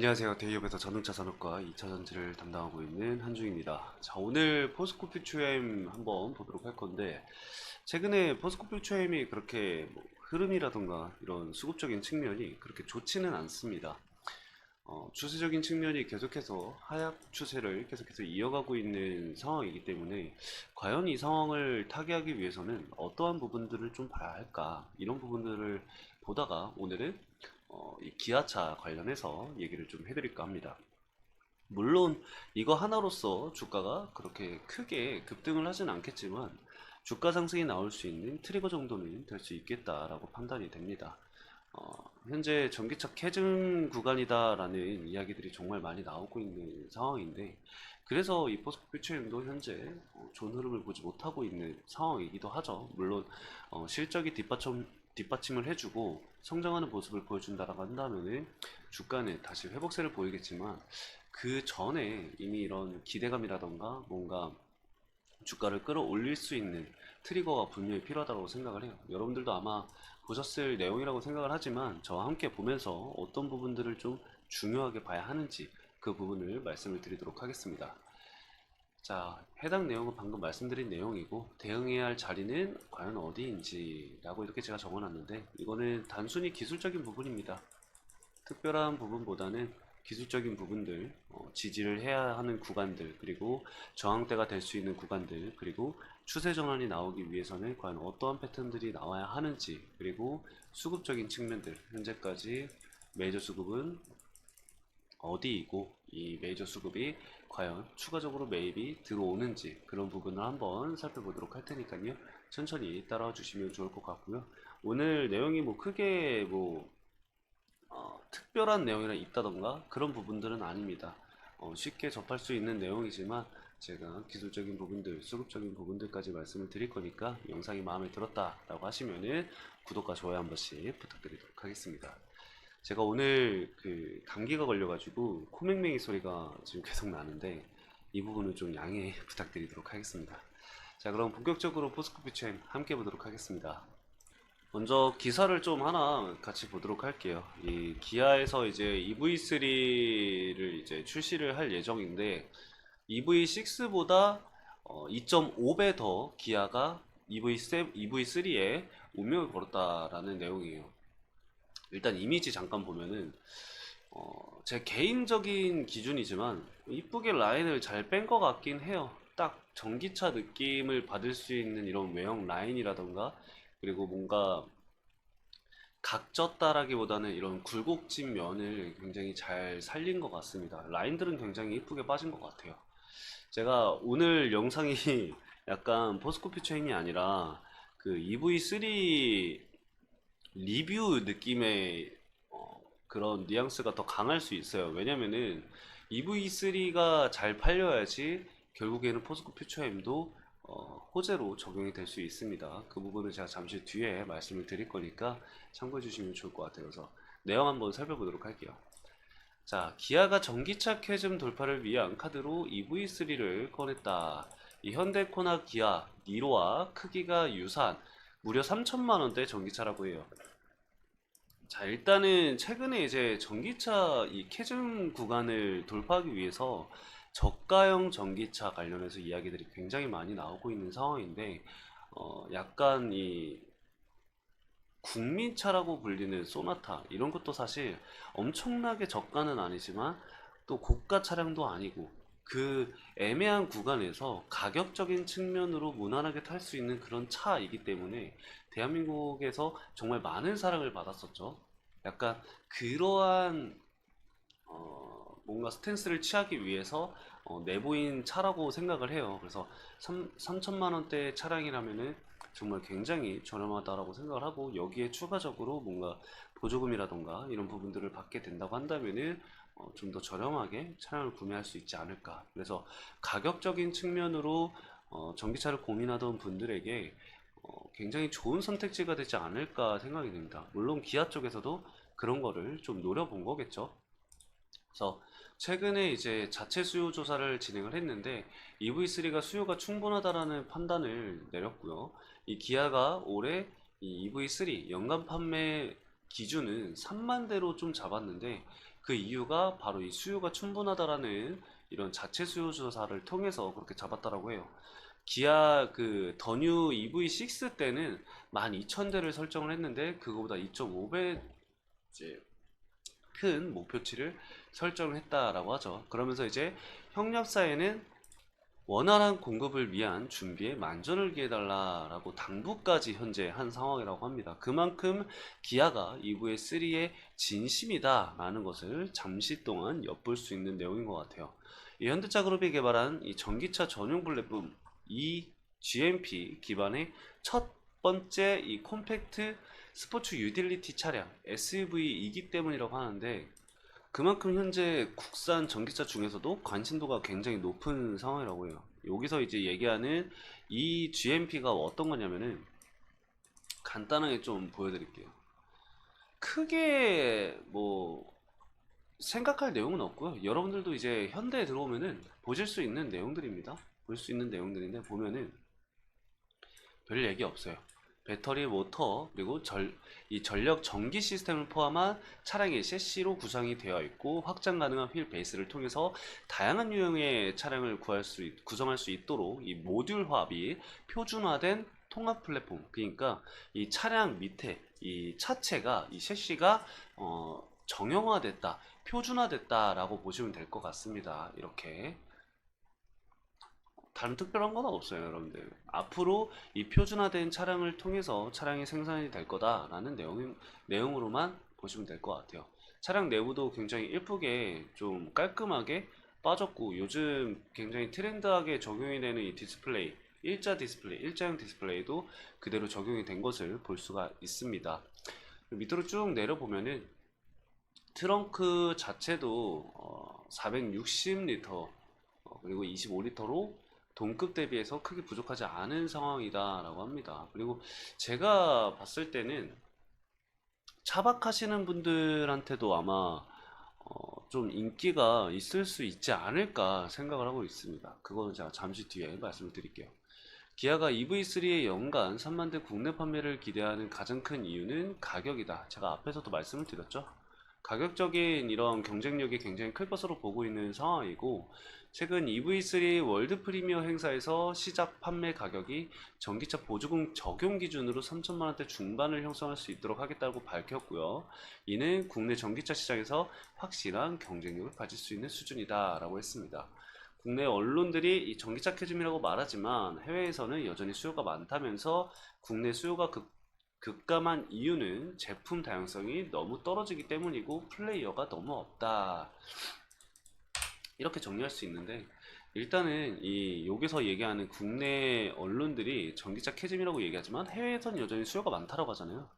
안녕하세요. 대기업에서 자동차 산업과 2차 전지를 담당하고 있는 한중입니다. 자, 오늘 포스코 퓨처엠 한번 보도록 할 건데, 최근에 포스코 퓨처엠이 그렇게 뭐 흐름이라던가 이런 수급적인 측면이 그렇게 좋지는 않습니다. 어, 추세적인 측면이 계속해서 하락 추세를 계속해서 이어가고 있는 상황이기 때문에 과연 이 상황을 타개하기 위해서는 어떠한 부분들을 좀 봐야 할까 이런 부분들을 보다가 오늘은 어, 이 기아차 관련해서 얘기를 좀 해드릴까 합니다. 물론 이거 하나로서 주가가 그렇게 크게 급등을 하진 않겠지만 주가 상승이 나올 수 있는 트리거 정도는 될 수 있겠다라고 판단이 됩니다. 어, 현재 전기차 캐증 구간이다라는 이야기들이 정말 많이 나오고 있는 상황인데 그래서 이 포스코 퓨처엠도 현재 어, 좋은 흐름을 보지 못하고 있는 상황이기도 하죠. 물론 어, 실적이 뒷받침, 뒷받침을 해주고 성장하는 모습을 보여준다라고 한다면은 주가는 다시 회복세를 보이겠지만 그 전에 이미 이런 기대감이라던가 뭔가 주가를 끌어올릴 수 있는 트리거가 분명히 필요하다고 생각을 해요. 여러분들도 아마 보셨을 내용이라고 생각을 하지만 저와 함께 보면서 어떤 부분들을 좀 중요하게 봐야 하는지 그 부분을 말씀을 드리도록 하겠습니다. 자, 해당 내용은 방금 말씀드린 내용이고 대응해야 할 자리는 과연 어디인지라고 이렇게 제가 적어놨는데 이거는 단순히 기술적인 부분입니다. 특별한 부분보다는 기술적인 부분들, 어, 지지를 해야 하는 구간들, 그리고 저항대가 될 수 있는 구간들, 그리고 추세 전환이 나오기 위해서는 과연 어떠한 패턴들이 나와야 하는지, 그리고 수급적인 측면들, 현재까지 메이저 수급은 어디이고 이 메이저 수급이 과연 추가적으로 매입이 들어오는지 그런 부분을 한번 살펴보도록 할 테니까요. 천천히 따라와 주시면 좋을 것 같고요. 오늘 내용이 뭐 크게 뭐 어, 특별한 내용이나 있다던가 그런 부분들은 아닙니다. 어, 쉽게 접할 수 있는 내용이지만 제가 기술적인 부분들, 수급적인 부분들까지 말씀을 드릴 거니까 영상이 마음에 들었다라고 하시면은 구독과 좋아요 한 번씩 부탁드리도록 하겠습니다. 제가 오늘 그 감기가 걸려가지고 코맹맹이 소리가 지금 계속 나는데 이 부분은 좀 양해 부탁드리도록 하겠습니다. 자, 그럼 본격적으로 포스코 퓨처엠 함께 보도록 하겠습니다. 먼저 기사를 좀 하나 같이 보도록 할게요. 이 기아에서 이제 EV3를 이제 출시를 할 예정인데 EV6보다 2.5배 더 기아가 EV7, EV3에 운명을 걸었다라는 내용이에요. 일단 이미지 잠깐 보면은 어, 제 개인적인 기준이지만 이쁘게 라인을 잘 뺀 것 같긴 해요. 딱 전기차 느낌을 받을 수 있는 이런 외형 라인이라던가 그리고 뭔가 각졌다라기보다는 이런 굴곡진 면을 굉장히 잘 살린 것 같습니다. 라인들은 굉장히 이쁘게 빠진 것 같아요. 제가 오늘 영상이 약간 포스코 퓨처임이 아니라 그 EV3 리뷰 느낌의 어, 그런 뉘앙스가 더 강할 수 있어요. 왜냐면은 EV3가 잘 팔려야지 결국에는 포스코 퓨처엠도 어, 호재로 적용이 될 수 있습니다. 그 부분은 제가 잠시 뒤에 말씀을 드릴 거니까 참고해 주시면 좋을 것 같아요. 그래서 내용 한번 살펴보도록 할게요. 자, 기아가 전기차 캐즘 돌파를 위한 카드로 EV3를 꺼냈다. 이 현대코나 기아 니로와 크기가 유사한 무려 3천만 원대 전기차라고 해요. 자, 일단은 최근에 이제 전기차 이 캐즘 구간을 돌파하기 위해서 저가형 전기차 관련해서 이야기들이 굉장히 많이 나오고 있는 상황인데, 어, 약간 이 국민차라고 불리는 소나타 이런 것도 사실 엄청나게 저가는 아니지만 또 고가 차량도 아니고 그 애매한 구간에서 가격적인 측면으로 무난하게 탈 수 있는 그런 차이기 때문에 대한민국에서 정말 많은 사랑을 받았었죠. 약간 그러한 어, 뭔가 스탠스를 취하기 위해서 어, 내보인 차라고 생각을 해요. 그래서 3, 3천만 원대 차량이라면은 정말 굉장히 저렴하다라고 생각을 하고 여기에 추가적으로 뭔가 보조금이라던가 이런 부분들을 받게 된다고 한다면은 어, 좀 더 저렴하게 차량을 구매할 수 있지 않을까. 그래서 가격적인 측면으로 어, 전기차를 고민하던 분들에게 어, 굉장히 좋은 선택지가 되지 않을까 생각이 듭니다. 물론 기아 쪽에서도 그런 거를 좀 노려본 거겠죠. 그래서 최근에 이제 자체 수요 조사를 진행을 했는데 EV3가 수요가 충분하다라는 판단을 내렸고요. 이 기아가 올해 이 EV3 연간 판매 기준은 3만 대로 좀 잡았는데 그 이유가 바로 이 수요가 충분하다라는 이런 자체 수요 조사를 통해서 그렇게 잡았다라고 해요. 기아 그 더뉴 EV6 때는 12,000대를 설정을 했는데 그거보다 2.5배 이제 큰 목표치를 설정을 했다라고 하죠. 그러면서 이제 협력사에는 원활한 공급을 위한 준비에 만전을 기해달라라고 당부까지 현재 한 상황이라고 합니다. 그만큼 기아가 EV의 3의 진심이다라는 것을 잠시 동안 엿볼 수 있는 내용인 것 같아요. 이 현대차 그룹이 개발한 이 전기차 전용 플랫폼 이 GMP 기반의 첫 번째 이 콤팩트 스포츠 유틸리티 차량 SUV이기 때문이라고 하는데 그만큼 현재 국산 전기차 중에서도 관심도가 굉장히 높은 상황이라고 해요. 여기서 이제 얘기하는 이 GMP가 어떤 거냐면은 간단하게 좀 보여드릴게요. 크게 뭐 생각할 내용은 없고요. 여러분들도 이제 현대에 들어오면은 보실 수 있는 내용들입니다. 볼 수 있는 내용들인데 보면은 별 얘기 없어요. 배터리, 모터, 그리고 절, 이 전력 전기 시스템을 포함한 차량의 셰시로 구성이 되어 있고 확장 가능한 휠 베이스를 통해서 다양한 유형의 차량을 구할 수 있- 구성할 수 있도록 이 모듈화 및 표준화된 통합 플랫폼. 그러니까 이 차량 밑에 이 차체가 이 셰시가 어, 정형화됐다 표준화됐다 라고 보시면 될 것 같습니다. 이렇게 다른 특별한 건 없어요 여러분들. 앞으로 이 표준화된 차량을 통해서 차량이 생산이 될 거다라는 내용, 내용으로만 보시면 될 것 같아요. 차량 내부도 굉장히 예쁘게 좀 깔끔하게 빠졌고 요즘 굉장히 트렌드하게 적용이 되는 이 디스플레이 일자 디스플레이, 일자형 디스플레이도 그대로 적용이 된 것을 볼 수가 있습니다. 밑으로 쭉 내려보면은 트렁크 자체도 460리터 그리고 25리터로 동급 대비해서 크게 부족하지 않은 상황이다라고 합니다. 그리고 제가 봤을 때는 차박하시는 분들한테도 아마 어, 좀 인기가 있을 수 있지 않을까 생각을 하고 있습니다. 그거는 제가 잠시 뒤에 말씀을 드릴게요. 기아가 EV3의 연간 3만 대 국내 판매를 기대하는 가장 큰 이유는 가격이다. 제가 앞에서도 말씀을 드렸죠. 가격적인 이런 경쟁력이 굉장히 클 것으로 보고 있는 상황이고 최근 EV3 월드 프리미어 행사에서 시작 판매 가격이 전기차 보조금 적용 기준으로 3천만 원대 중반을 형성할 수 있도록 하겠다고 밝혔고요. 이는 국내 전기차 시장에서 확실한 경쟁력을 가질 수 있는 수준이다라고 했습니다. 국내 언론들이 이 전기차 캐즘이라고 말하지만 해외에서는 여전히 수요가 많다면서 국내 수요가 급, 급감한 이유는 제품 다양성이 너무 떨어지기 때문이고 플레이어가 너무 없다. 이렇게 정리할 수 있는데 일단은 이 여기서 얘기하는 국내 언론들이 전기차 캐즘이라고 얘기하지만 해외에서는 여전히 수요가 많다라고 하잖아요.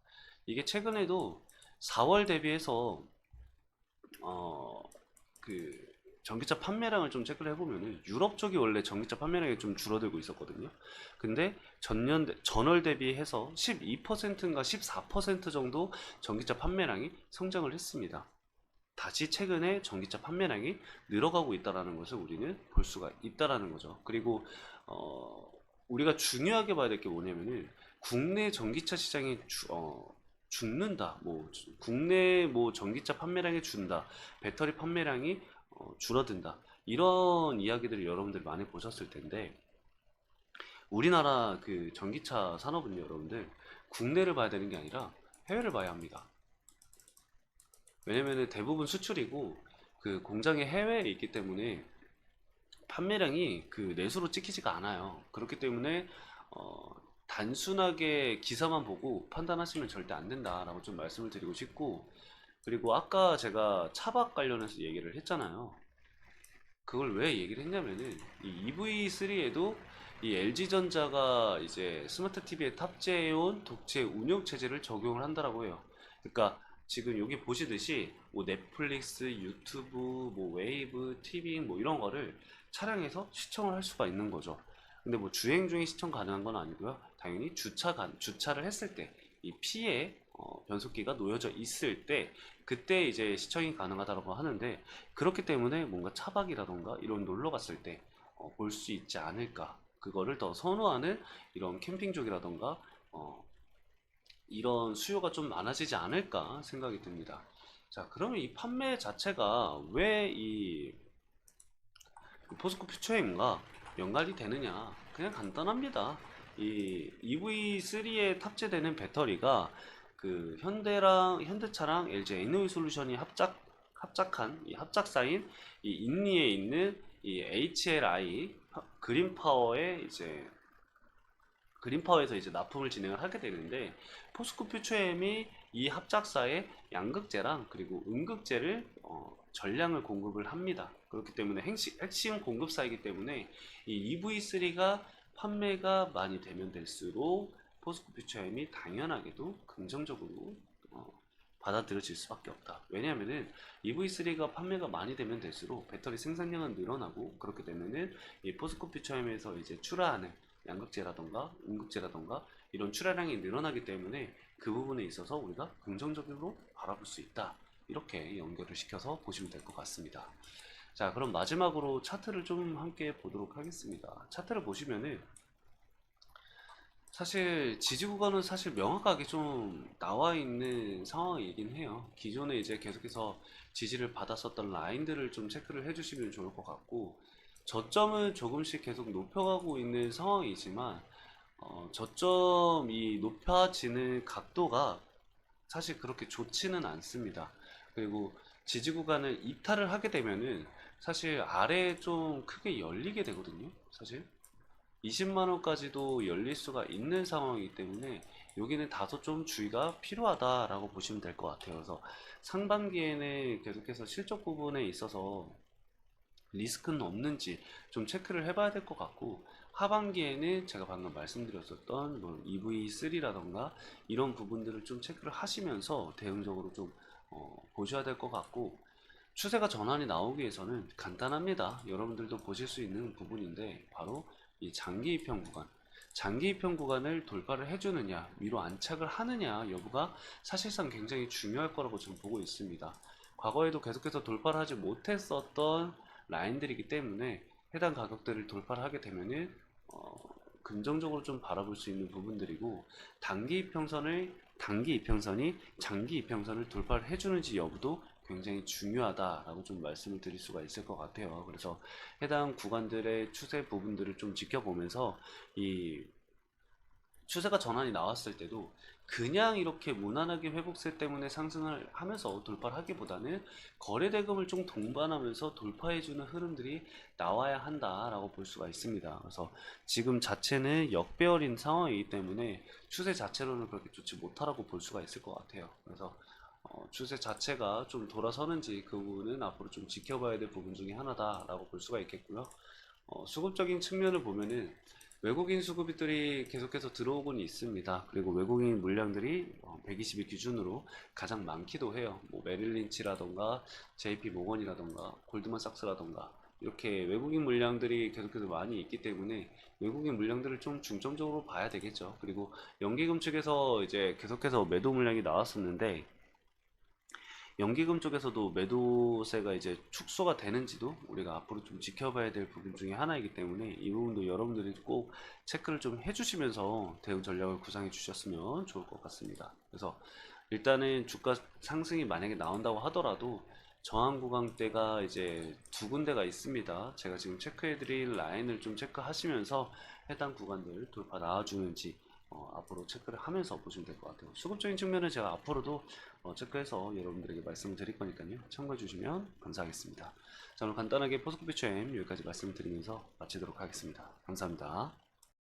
이게 최근에도 4월 대비해서 어 그 전기차 판매량을 좀 체크를 해보면은 유럽 쪽이 원래 전기차 판매량이 좀 줄어들고 있었거든요. 근데 전년 대- 전월 대비해서 12%인가 14% 정도 전기차 판매량이 성장을 했습니다. 다시 최근에 전기차 판매량이 늘어가고 있다라는 것을 우리는 볼 수가 있다라는 거죠. 그리고 어, 우리가 중요하게 봐야 될 게 뭐냐면은 국내 전기차 시장이 주- 어, 죽는다. 뭐 주- 국내 뭐 전기차 판매량이 준다. 배터리 판매량이 어, 줄어든다. 이런 이야기들을 여러분들 많이 보셨을 텐데 우리나라 그 전기차 산업은 여러분들 국내를 봐야 되는 게 아니라 해외를 봐야 합니다. 왜냐면은 대부분 수출이고 그 공장이 해외에 있기 때문에 판매량이 그 내수로 찍히지가 않아요. 그렇기 때문에 어, 단순하게 기사만 보고 판단하시면 절대 안 된다라고 좀 말씀을 드리고 싶고 그리고 아까 제가 차박 관련해서 얘기를 했잖아요. 그걸 왜 얘기를 했냐면은 이 EV3에도 이 LG전자가 이제 스마트 TV에 탑재해온 독재 운영 체제를 적용을 한다라고 해요. 그러니까 지금 여기 보시듯이 뭐 넷플릭스, 유튜브, 뭐 웨이브, 티빙 뭐 이런 거를 차량에서 시청을 할 수가 있는 거죠. 근데 뭐 주행 중에 시청 가능한 건 아니고요. 당연히 주차 간 주차를 했을 때 이 피해 어, 변속기가 놓여져 있을 때 그때 이제 시청이 가능하다고 하는데 그렇기 때문에 뭔가 차박이라던가 이런 놀러 갔을 때 볼 수 있지 않을까 그거를 더 선호하는 이런 캠핑족이라던가 어, 이런 수요가 좀 많아지지 않을까 생각이 듭니다. 자, 그러면 이 판매 자체가 왜이 그 포스코 퓨처엠과 연관이 되느냐? 그냥 간단합니다. 이 EV3에 탑재되는 배터리가 그 현대랑 현대차랑 LG 에너지 솔루션이 합작 합작한 이 합작사인 이 인니에 있는 이 HLI 그린 파워의 이제 그린 파워에서 이제 납품을 진행을 하게 되는데 포스코 퓨처엠이 이 합작사의 양극재랑 그리고 음극재를 어, 전량을 공급을 합니다. 그렇기 때문에 핵심, 핵심 공급사이기 때문에 이 EV3가 판매가 많이 되면 될수록 포스코 퓨처엠이 당연하게도 긍정적으로 어, 받아들여질 수밖에 없다. 왜냐하면은 EV3가 판매가 많이 되면 될수록 배터리 생산량은 늘어나고 그렇게 되면은 이 포스코 퓨처엠에서 이제 출하하는 양극재라던가 음극재라던가 이런 출하량이 늘어나기 때문에 그 부분에 있어서 우리가 긍정적으로 바라볼 수 있다. 이렇게 연결을 시켜서 보시면 될 것 같습니다. 자, 그럼 마지막으로 차트를 좀 함께 보도록 하겠습니다. 차트를 보시면은 사실 지지 구간은 사실 명확하게 좀 나와 있는 상황이긴 해요. 기존에 이제 계속해서 지지를 받았었던 라인들을 좀 체크를 해주시면 좋을 것 같고 저점은 조금씩 계속 높여가고 있는 상황이지만 어, 저점이 높아지는 각도가 사실 그렇게 좋지는 않습니다. 그리고 지지 구간을 이탈을 하게 되면은 사실 아래에 좀 크게 열리게 되거든요. 사실 20만 원까지도 열릴 수가 있는 상황이기 때문에 여기는 다소 좀 주의가 필요하다라고 보시면 될 것 같아요. 그래서 상반기에는 계속해서 실적 부분에 있어서 리스크는 없는지 좀 체크를 해봐야 될 것 같고 하반기에는 제가 방금 말씀드렸었던 뭐 EV3라던가 이런 부분들을 좀 체크를 하시면서 대응적으로 좀 어, 보셔야 될 것 같고 추세가 전환이 나오기 위해서는 간단합니다. 여러분들도 보실 수 있는 부분인데 바로 이 장기 입형 구간 장기 입형 구간을 돌파를 해주느냐 위로 안착을 하느냐 여부가 사실상 굉장히 중요할 거라고 저는 보고 있습니다. 과거에도 계속해서 돌파를 하지 못했었던 라인들이기 때문에 해당 가격대를 돌파를 하게 되면은 어, 긍정적으로 좀 바라볼 수 있는 부분들이고 단기 이평선을 단기 이평선이 장기 이평선을 돌파를 해주는지 여부도 굉장히 중요하다라고 좀 말씀을 드릴 수가 있을 것 같아요. 그래서 해당 구간들의 추세 부분들을 좀 지켜보면서 이 추세가 전환이 나왔을 때도 그냥 이렇게 무난하게 회복세 때문에 상승을 하면서 돌파를 하기보다는 거래 대금을 좀 동반하면서 돌파해주는 흐름들이 나와야 한다라고 볼 수가 있습니다. 그래서 지금 자체는 역배열인 상황이기 때문에 추세 자체로는 그렇게 좋지 못하라고 볼 수가 있을 것 같아요. 그래서 어, 추세 자체가 좀 돌아서는지 그 부분은 앞으로 좀 지켜봐야 될 부분 중에 하나다라고 볼 수가 있겠고요. 어, 수급적인 측면을 보면은 외국인 수급들이 계속해서 들어오곤 있습니다. 그리고 외국인 물량들이 120일 기준으로 가장 많기도 해요. 뭐 메릴린치라던가 JP 모건이라던가 골드만삭스라던가 이렇게 외국인 물량들이 계속해서 많이 있기 때문에 외국인 물량들을 좀 중점적으로 봐야 되겠죠. 그리고 연기금 측에서 이제 계속해서 매도 물량이 나왔었는데 연기금 쪽에서도 매도세가 이제 축소가 되는지도 우리가 앞으로 좀 지켜봐야 될 부분 중에 하나이기 때문에 이 부분도 여러분들이 꼭 체크를 좀 해주시면서 대응 전략을 구상해 주셨으면 좋을 것 같습니다. 그래서 일단은 주가 상승이 만약에 나온다고 하더라도 저항 구간대가 이제 두 군데가 있습니다. 제가 지금 체크해 드릴 라인을 좀 체크하시면서 해당 구간들 돌파 나와주는지 어, 앞으로 체크를 하면서 보시면 될 것 같아요. 수급적인 측면은 제가 앞으로도 어, 체크해서 여러분들에게 말씀을 드릴 거니까요. 참고해 주시면 감사하겠습니다. 자, 오늘 간단하게 포스코피처엠 여기까지 말씀을 드리면서 마치도록 하겠습니다. 감사합니다.